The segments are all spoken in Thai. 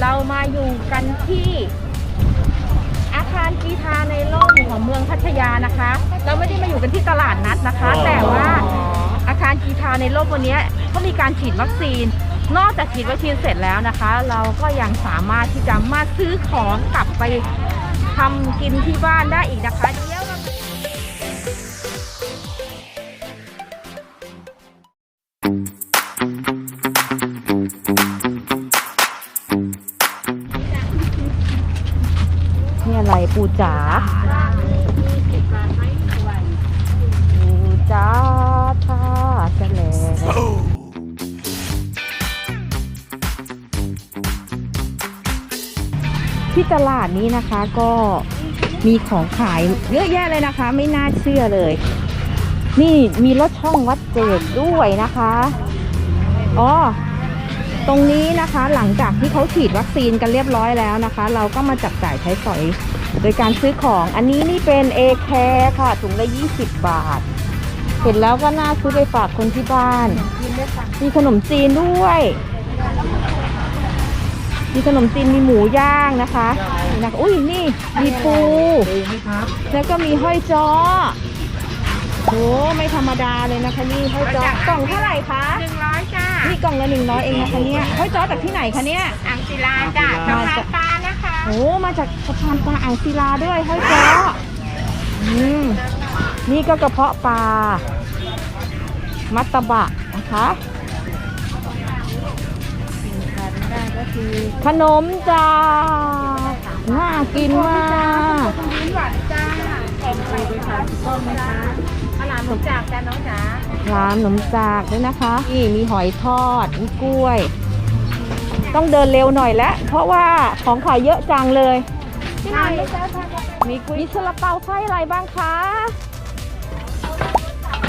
เรามาอยู่กันที่อาคารกีทาในร่มของเมืองพัทยานะคะ เราไม่ได้มาอยู่กันที่ตลาดนัดนะคะอ๋อแต่ว่าอาคารกีทาในร่มวันนี้เขามีการฉีดวัคซีน นอกจากฉีดวัคซีนเสร็จแล้วนะคะ เราก็ยังสามารถที่จะมาซื้อของกลับไปทำกินที่บ้านได้อีกนะคะ อะไรปูจ๋าปูจ๋าท่าแสลงที่ตลาดนี้นะคะก็มีของขายเยอะแยะเลยนะคะ ไม่น่าเชื่อเลย นี่มีรถช่องวัดเจดด้วยนะคะ อ๋อ ตรงนี้นะคะหลังจากที่เขาฉีดวัคซีนกันเรียบร้อยแล้วนะคะ เราก็มาจับจ่ายใช้สอย โดยการซื้อของอันนี้นี่เป็นเอแคร์ค่ะถุงละ 20 บาท เห็นแล้วก็น่าซื้อไปฝากคนที่บ้าน มีขนมจีนด้วย มีขนมจีนมีหมูย่างนะคะนะคะอุ้ยนี่มีปูแล้วก็มีห้อยจ้อโอ้ไม่ธรรมดาเลยนะคะนี่ห้อยจ้อกล่องเท่าไหร่คะหนึ่งร้อยจ้า กล่องละหนึ่งร้อยเองนะคะเนี่ยห้อยจ้อจากที่ไหนคะเนี่ย อ่างศิลาจ้ามาสะจากพานปลานะคะโอ้ มาจากสะพานปลาอ่างศิลาด้วยห้อยจ้ออืมนี่ก็กระเพาะปลา มัตตบะนะคะขนมจ้า น่ากินมากลิ้นหวานจ้าามหนมจากจ้าน้องจ๋าร้านขนมจากด้วยนะคะ นี่มีหอยทอดมีกล้วย ต้องเดินเร็วหน่อยแล้วเพราะว่าของขายเยอะจังเลย ใช่มีกุ้ยมีซาลาเปาไส้อะไรบ้างคะ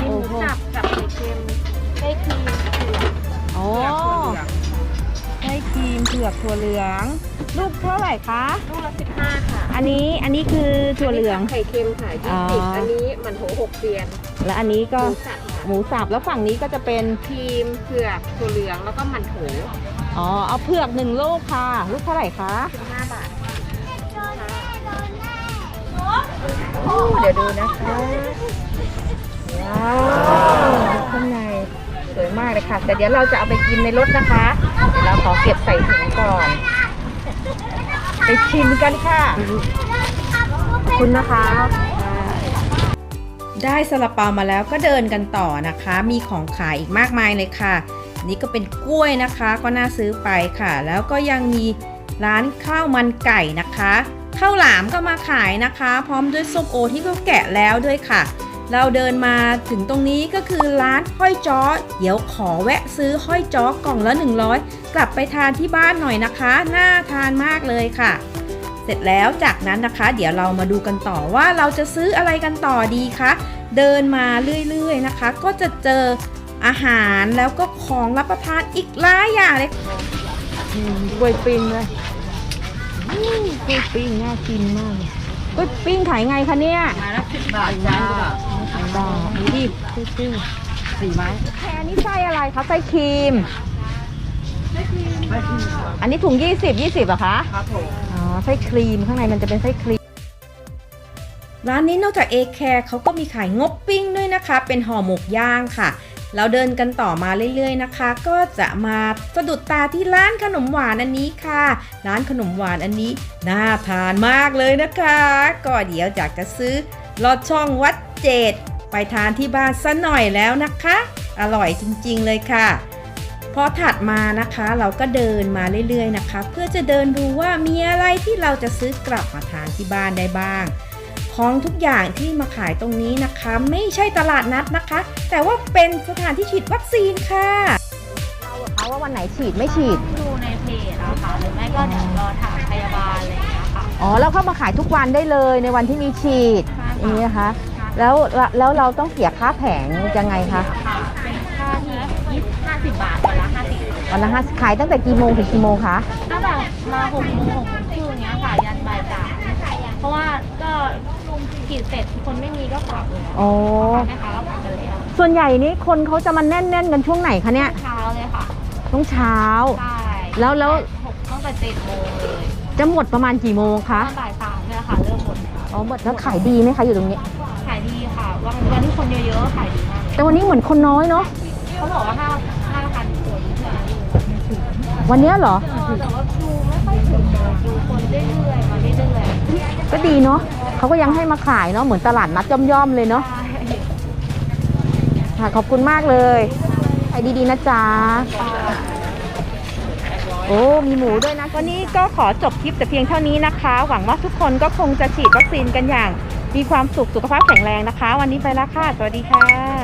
มีหมูสับกับหมูเค็มได้ครีมเผือกลืองไส้ครีมเผือกถั่วเหลือง ลูกเท่าไหร่คะ ลูกละสิบห้าค่ะอันนี้อันนี้คือถั่วเหลือง ไข่เค็มค่ะยี่สิบอันนี้ 6 เดือนและอันนี้ก็หมูสับแล้วฝั่งนี้ก็จะเป็น ครีมเผือกถั่วเหลืองแล้วก็มันโถอ๋อ เอาเผือกหนึ่งลกค่ะ ลูกเท่าไหร่คะ15บาทอู้เดี๋ยวดูนะคะว้าวข้างในสวยมากเลยค่ะ แต่เดี๋ยวเราจะเอาไปกินในรถนะคะเราขอเก็บใส่ถุงก่อน ไปชิมกันค่ะคุณนะคะ ได้ซาลาเปามาแล้วก็เดินกันต่อนะคะ มีของขายอีกมากมายเลยค่ะ นี่ก็เป็นกล้วยนะคะ ก็น่าซื้อไปค่ะ แล้วก็ยังมีร้านข้าวมันไก่นะคะข้าวหลามก็มาขายนะคะ พร้อมด้วยส้มโอที่เขาแกะแล้วด้วยค่ะ เราเดินมาถึงตรงนี้ก็คือร้านห้อยจ้อเดี๋ยวขอแวะซื้อห้อยจ้อกล่องละ 100 กลับไปทานที่บ้านหน่อยนะคะ น่าทานมากเลยค่ะ เสร็จแล้วจากนั้นนะคะ เดี๋ยวเรามาดูกันต่อว่าเราจะซื้ออะไรกันต่อดีคะเดินมาเรื่อยๆนะคะ ก็จะเจออาหารแล้วก็ของรับประทานอีกหลายอย่างเลยอืมกล้วยปิ้งเลยอืมกล้วยปิ้งน่ากินมากเลยกล้วยปิ้งขายไงคะเนี่ยมาละสิบบาทจ้าบาทดูดิกล้วยปิ้งสี่ไม้แค่นี้ไส้อะไรคะไส้ครีม อันนี้ถุงยี่สิบยี่สิบเหรอคะ ครับผมอ๋อ ไส้ครีมข้างในมันจะเป็นไส้ครีม ร้านนี้นอกจากเอแคร์เขาก็มีขายงบปิ้งด้วยนะคะ เป็นห่อหมกย่างค่ะ เราเดินกันต่อมาเรื่อยๆนะคะ ก็จะมาสะดุดตาที่ร้านขนมหวานอันนี้ค่ะ ร้านขนมหวานอันนี้น่าทานมากเลยนะคะ ก็เดี๋ยวอยากจะซื้อลอดช่องวัดเจดไปทานที่บ้านซะหน่อยแล้วนะคะ อร่อยจริงๆเลยค่ะ พอถัดมานะคะเราก็เดินมาเรื่อยๆนะคะ เพื่อจะเดินดูว่ามีอะไรที่เราจะซื้อกลับมาทานที่บ้านได้บ้าง ของทุกอย่างที่มาขายตรงนี้นะคะ ไม่ใช่ตลาดนัดนะคะ แต่ว่าเป็นสถานที่ฉีดวัคซีนค่ะเราอะคะว่าวันไหนฉีดไม่ฉีดดูในเพจอะค่ะหรือไม่ก็เดี๋ยวรอถามพยาบาลอะไรอย่างเงี้ยค่ะอ๋อเราเข้ามาขายทุกวันได้เลยในวันที่มีฉีดใช่ค่ะอย่างนี้นะคะแล้วแล้วแล้วเราต้องเสียค่าแผงยังไงคะ วันละห้าขายตั้งแต่กี่โมงถึงกี่โมงคะตั้งแต่มาหกโมงหกโมงครึ่งเนี้ยค่ะยันบ่ายสามเพราะว่าก็ขีดเสร็จคนไม่มีก็กลับเลยอ๋อแม่ค้าก็กลับกันเลยค่ะส่วนใหญ่นี้คนเขาจะมาแน่นๆกันช่วงไหนคะเนี่ยเช้าเลยค่ะช่วงเช้า ใช่แล้วแล้ว หกโมงตั้งแต่เจ็ดโมงเลยจะหมดประมาณกี่โมงตคะอนบ่ายสามเนี่ยค่ะ เริ่มหมดอ๋อหมดแล้วขายดีไหมคะอยู่ตรงนี้ ขายดีค่ะ วันวันที่คนเยอะๆก็ขายดีมากเลยแต่วันนี้เหมือนคนน้อยเนาะเขาบอกว่าห้า วันเนี้ยเหรอ แต่ว่าดูไม่ค่อยถึงเลยดูคนเรื่อยๆมาเรื่อยก็ดีเนาะเขาก็ยังให้มาขายเนาะเหมือนตลาดนัดย่อมๆเลยเนาะใช่ค่ะขอบคุณมากเลยขายดีๆนะจ๊ะโอ้มีหมูด้วยนะ วันนี้ก็ขอจบคลิปแต่เพียงเท่านี้นะคะ หวังว่าทุกคนก็คงจะฉีดวัคซีนกันอย่าง มีความสุขสุขภาพแข็งแรงนะคะ วันนี้ไปแล้วค่ะ สวัสดีค่ะ